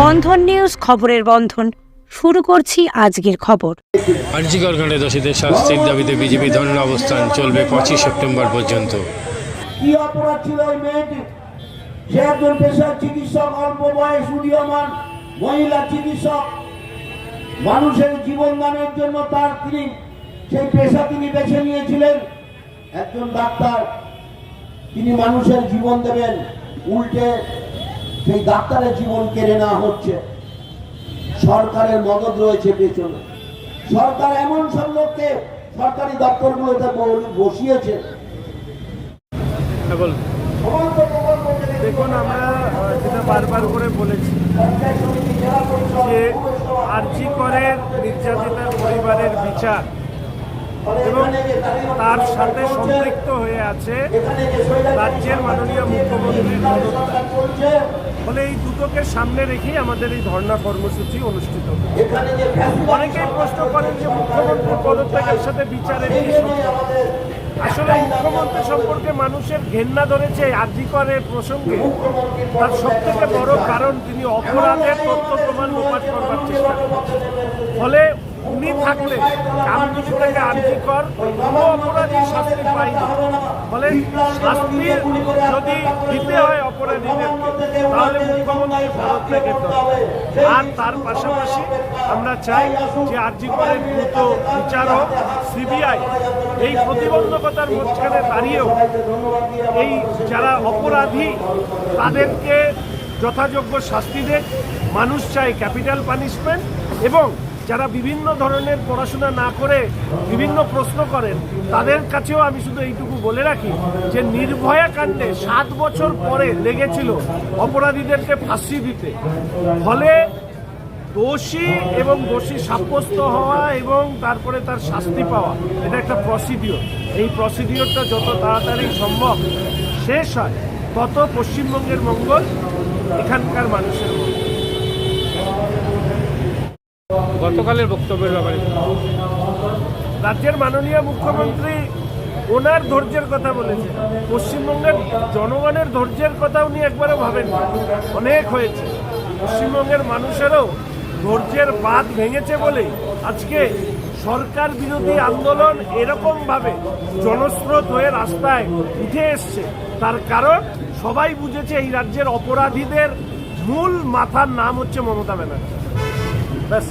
বন্ধন news খবরের বন্ধন। শুরু করছি আজকের খবর। আর্জিকর কাণ্ডে দোষীদের শাস্তির দাবিতে বিজেপি ধর্ম অবস্থান চলবে পঁচিশ সেপ্টেম্বর পর্যন্ত। কি অপরাধ ছিল ওই মেয়েটি সে একজন পেশার চিকিৎসক অল্প বয়স উদীয়মান মহিলা চিকিৎসক। মানুষের জীবন দানের জন্য তার তিনি সেই পেশা তিনি বেছে নিয়েছিলেন। একজন ডাক্তার তিনি মানুষের জীবন দেবেন উল্টে সেই ডাক্তারের জীবন কেড়ে নেওয়া হচ্ছে। সরকারের মদত রয়েছে পেছনে। সরকার এমন সব লোককে সরকারি দপ্তরগুলোতে বসিয়েছে। থেকে দেখুন আমরা যেটা বারবার করে বলেছি যে আরজি করের নির্যাতিতার পরিবারের বিচার। এবং তার সাথে সম্পৃক্ত হয়ে আছে রাজ্যের মাননীয় মুখ্যমন্ত্রীর ফলে এই দুটোকে সামনে রেখেই আমাদের এই ধর্ণা কর্মসূচি অনুষ্ঠিত অনেকেই প্রশ্ন করেন যে মুখ্যমন্ত্রীর পদত্যাগের সাথে বিচারের আসলে মুখ্যমন্ত্রী সম্পর্কে মানুষের ঘেন্না ধরেছে আর্জিকরের প্রসঙ্গে। তার সব থেকে বড় কারণ তিনি অপরাধের তথ্য প্রমাণ লোপাট করবার চেষ্টা ফলে উনি থাকলে কামদুনি থেকে আর্জিকর কোনো অপরাধী শাস্তি পায়নি ফলে শাস্তির যদি দিতে হয় অপরাধীদেরকে তাহলে মুখ্যমন্ত্রী পদত্যাগের দরকার আর তার পাশাপাশি আমরা চাই যে আর্জিকরের দ্রুত বিচার হোক, সিবিআই এই প্রতিবন্ধকতার মাঝখানে দাঁড়িয়েও এই যারা অপরাধী, তাদেরকে যথাযোগ্য শাস্তি দেয় মানুষ চায় ক্যাপিটাল পানিশমেন্ট এবং যারা বিভিন্ন ধরনের পড়াশোনা না করে বিভিন্ন প্রশ্ন করেন, তাদের কাছেও আমি শুধু এইটুকু বলে রাখি যে নির্ভয়া কাণ্ডে সাত বছর পরে লেগেছিল অপরাধীদেরকে ফাঁসি দিতে। ফলে দোষী এবং দোষী সাব্যস্ত হওয়া এবং তারপরে তার শাস্তি পাওয়া, এটা একটা প্রসিডিওর এই প্রসিডিওরটা যত তাড়াতাড়ি সম্ভব শেষ হয়, তত পশ্চিমবঙ্গের মঙ্গল এখানকার মানুষের মঙ্গল। গতকালের বক্তব্যের ব্যাপারে। রাজ্যের মাননীয় মুখ্যমন্ত্রী ওনার ধৈর্যের কথা বলেছে পশ্চিমবঙ্গের জনগণের ধৈর্যের কথা উনি একবারও ভাবেন অনেক হয়েছে। পশ্চিমবঙ্গের মানুষেরও ধৈর্যের বাঁধ ভেঙেছে বলে আজকে সরকার বিরোধী আন্দোলন এরকমভাবে জনস্রোত হয়ে রাস্তায় উঠে এসছে। তার কারণ সবাই বুঝেছে এই রাজ্যের অপরাধীদের মূল মাথার নাম হচ্ছে মমতা ব্যানার্জি। ব্যাস।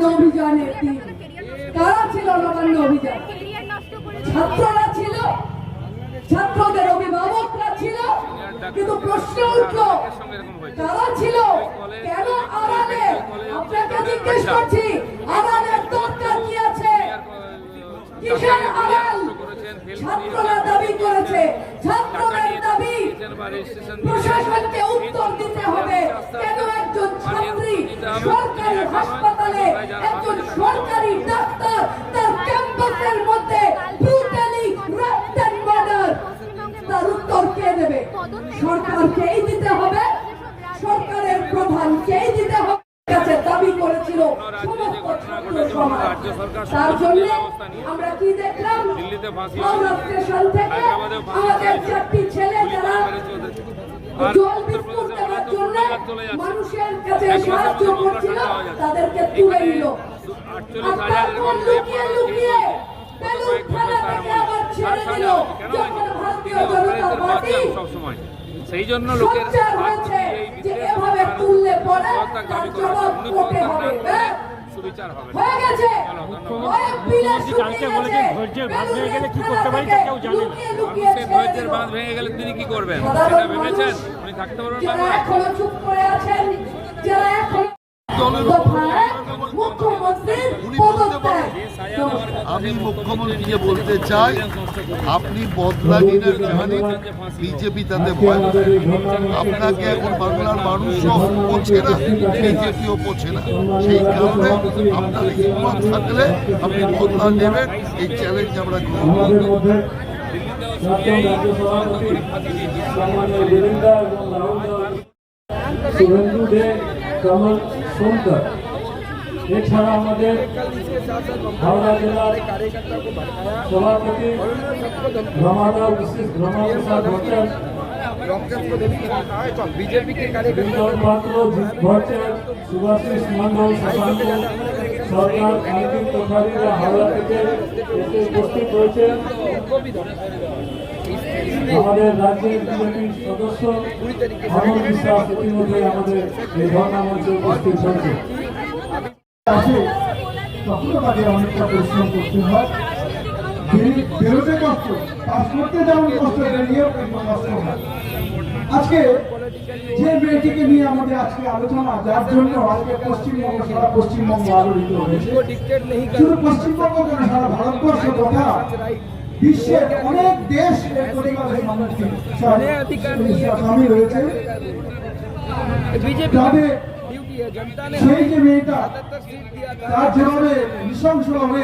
নবান্ন অভিযানের দিন। ছিল নবান্ন অভিযান? ছাত্ররা ছিল। ছাত্রদের অভিভাবকরা ছিল। কিন্তু প্রশ্ন উঠল, কারা ছিল? কেন আড়ালে? আপনাকে জিজ্ঞেস করছি, আড়ালের দরকার কি আছে? কিসের আড়াল? ছাত্ররা দাবি করেছে, ছাত্রদের দাবি প্রশাসনকে উত্তর দিতে হবে। কেন একজন ছাত্রী সরকারি হাসপাতালে, একজন সরকারি ডাক্তার তার ক্যাম্পাসের মধ্যে ব্রুটালি তার উত্তর কে দেবে? সরকারকে দিতে হবে সরকারের প্রধানকেই দিতে হবে কাছে দাবি করেছিল সমস্ত ছাত্র সময় তার জন্য আমরা কি দেখলাম? হাওড়া স্টেশন থেকে আমাদের চারটি ছেলে যারা জল বিস্কুট দেওয়ার জন্য মানুষের কাছে সাহায্য করছিল তাদেরকে তুলে নিল। আর তারপর লুকিয়ে লুকিয়ে বেলুন থানা থেকে আবার ছেড়ে দিল। যখন ভারতীয় জনতা পার্টি সবসময়। সেই জন্য লোকের হয়েছে যে এভাবে তুললে পরে তার জবাব কোর্টে হবে? সুবিচার হবে। হয়ে গেছে। অনেক বিলে ধৈর্যের বাঁধ ভেঙে গেলে কি করতে পারি কেউ জানে না। মানুষের ধৈর্যের। বাঁধ ভেঙে গেলে তিনি কি করবেন? সেটা ভেবেছেন? উনি থাকতে পারবেন যারা বাংলায় এখনও চুপ করে আছেন যারা এখন দফায় মুখ্যমন্ত্রীর পদত্যাগ আমি মুখ্যমন্ত্রীকে বলতে চাই, আপনি বদলাগিনের জানেন বিজেপি তাতে ভয় আপনাকে এখন বাংলার মানুষও পড়ছে না, বিজেপিও পড়ছে না। সেই কারণে আপনার হিম্মত থাকলে আপনি বদলা নেবেন, এই চ্যালেঞ্জ আমরা গ্রহণ দে, কমল সোনকর এছাড়া আমাদের হাওড়া জেলার সভাপতি রমাদাস বিশেষ রমাপ্রসাদ ভট্টাচার্য বিজন পাত্র ভট্টাচার্য, সুভাষিস মন্ডল উপস্থিত হয়েছেন আমাদের রাজ্যের বিজেপির সদস্য অমর বিশ্বাস ইতিমধ্যে আমাদের এই ধর্ণা মঞ্চে উপস্থিত হয়েছে। আসে তখনও তাদের অনেকটা পরিশ্রম করতে হয়। বেরোতে কষ্ট পাস করতে যেমন কষ্ট বেরিয়েও কষ্ট হয়। আজকে যে মেয়েটিকে নিয়ে আমাদের আজকে আলোচনা যার জন্য আজকে পশ্চিমবঙ্গ সারা পশ্চিমবঙ্গ আলোড়িত হয়েছে। শুধু পশ্চিমবঙ্গ কেন সারা ভারতবর্ষ তথা বিশ্বের অনেক দেশ সামিল হয়েছে যাদের সেই যে মেয়েটা তার যেভাবে নৃশংসভাবে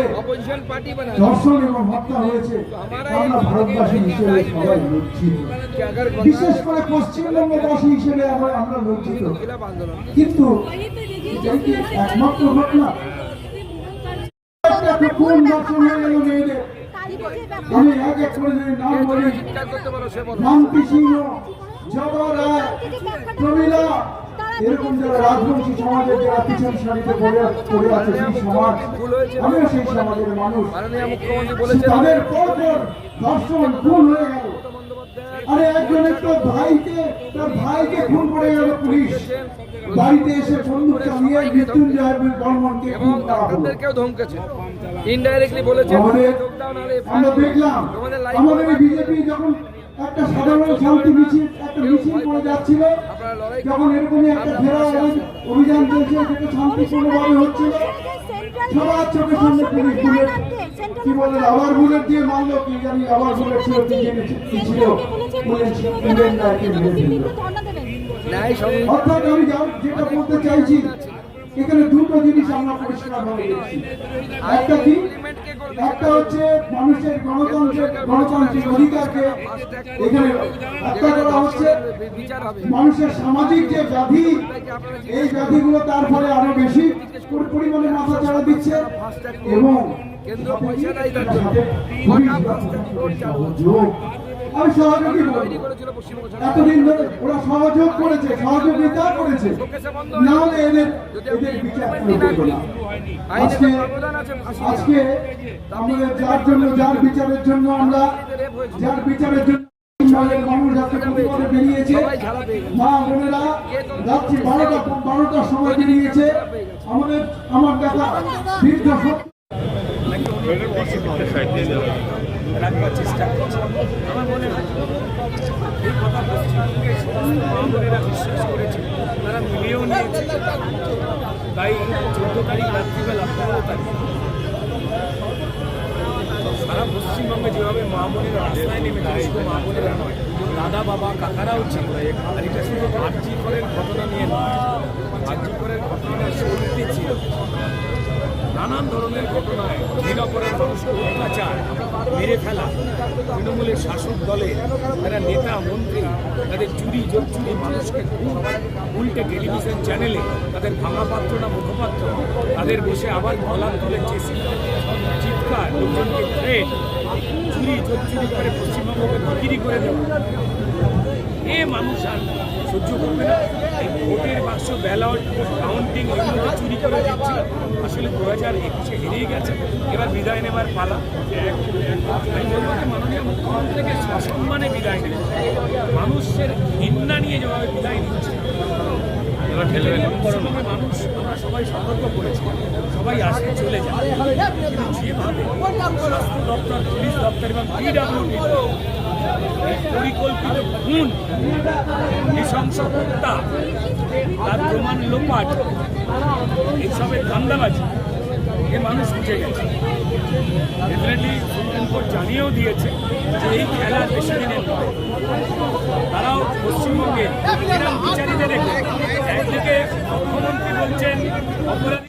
ধর্ষণ এবং হত্যা হয়েছে। আমরা ভারতবাসী হিসেবে সবাই লজ্জিত বিশেষ করে পশ্চিমবঙ্গবাসী হিসেবে আমরা আমরা লজ্জিত কিন্তু একমাত্র ঘটনা। খুন ধর্ষণ হয়ে গেল মেয়েদের? আমি এক এক করে যদি নাম বলি। মান্তি সিংহ জব রায় প্রমীলা এরকম যারা রাজবংশী সমাজের যারা পিছন সারিতে পড়ে পড়ে আছে সেই সমাজ আমিও সেই সমাজের মানুষ। তাদের পর পর ধর্ষণ খুন হয়ে গেল। আরে একজন একটা ভাইকে তার ভাইকে খুন করে গেল পুলিশ। বাড়িতে এসে বন্দুক চালিয়ে মৃত্যুঞ্জয় বর্মনকে খুন করা হলো। আপনাদেরকেও ধমকেছে। ইনডাইরেক্টলি বলেছে আমরা দেখলাম আমাদের বিজেপি যখন একটা সাধারণ শান্তি মিছিল, একটা মিছিল করে যাচ্ছিল। যখন এরকমই একটা ঘেরাও অভিযান চলছে যেটা শান্তিপূর্ণভাবে হচ্ছিল। সবার চোখের সামনে পুলিশ বুলেট। কি বলে আবার বুলেট দিয়ে মারলো, কি জানি আবার বুলেট ছিল, কি ছিল। অর্থাৎ আমি যেটা বলতে চাইছি, এখানে দুটো জিনিস আমরা পরিষ্কার ভাবে দেখছি। একটা কি? একটা হচ্ছে মানুষের গণতন্ত্রের গণতান্ত্রিক অধিকারকে এখানে হত্যা করা হচ্ছে। মানুষের সামাজিক যে ব্যাধি এই ব্যাধিগুলো তার ফলে আরও বেশি পরি- পরিমাণে মাথা চাড়া দিচ্ছে এবং কেন্দ্র পয়সা দেয় আমি সহযোগী এতদিন ধরে ওরা সহযোগ করেছে, সহযোগিতা করেছে। না হলে এদের এদের বিচার আজকে আজকে আমাদের যার জন্য, যার বিচারের জন্য আমরা যার বিচারের জন্য মা বোনেরা রাত্রি বারোটা আমাদের আমার দেখা সত্য রাখবার চেষ্টা করছি আমার মনে হয় এই কথা পশ্চিমবঙ্গে সমস্ত মহামনেরা বিশ্বাস করেছে তারা মিলিয়েও নিয়েছে তাই চোদ্দ তারিখ রাত্রিবেলা পনেরো সারা পশ্চিমবঙ্গে যেভাবে মা বোনেরা রাস্তায় নেমে শুধু মা বোনেরা নয় দাদা বাবা কাকারাও ছিল আর এটা শুধু আর্জি করের ঘটনা নিয়ে নয় আর্জি করের ঘটনাটা সত্যি ছিল না নানান ধরনের ঘটনায় নিরাপরাধ মানুষকে অত্যাচার মেরে ফেলা। তৃণমূলের শাসক দলে তারা নেতা, মন্ত্রী, তাদের চুরি চুরি, মানুষকে উল্টে টেলিভিশন চ্যানেলে তাদের ভাঙা পাত্র না মুখপাত্র, তাদের বসে আবার গলার তলে চিৎকার, লোকজনকে থ্রেট চুরি চুরি করে পশ্চিমবঙ্গকে বিক্রি করে দেওয়া। এ মানুষ আর সহ্য করবে না। এই ভোটের বাক্স ব্যালট কাউন্টিং এগুলোকে চুরি করে দিচ্ছিল আসলে দু হাজার একুশে হেরেই গেছে। এবার বিদায় নেবার পালা। আমি বলব যে মাননীয় মুখ্যমন্ত্রীকে সসম্মানে বিদায় নেবে। মানুষের ঘৃণা নিয়ে যেভাবে বিদায় নিচ্ছে পশ্চিমবঙ্গের মানুষ আমরা সবাই সতর্ক করেছি। সবাই আসে চলে যায় যেভাবে স্বাস্থ্য দপ্তর পুলিশ দপ্তর এবং পিডাব্লিউডি পরিকল্পিত খুন নৃশংস হত্যা তার প্রমাণ লোপাট এইসবের ধান্দাবাজি, এ মানুষ বুঝে গেছে। ডেফিনেটলি সুপ্রিম কোর্ট জানিয়েও দিয়েছে যে এই খেলা বেশি দিনের নয়। তারাও পশ্চিমবঙ্গে বিচারিতে দেখে একদিকে মুখ্যমন্ত্রী বলছেন, অপরাধী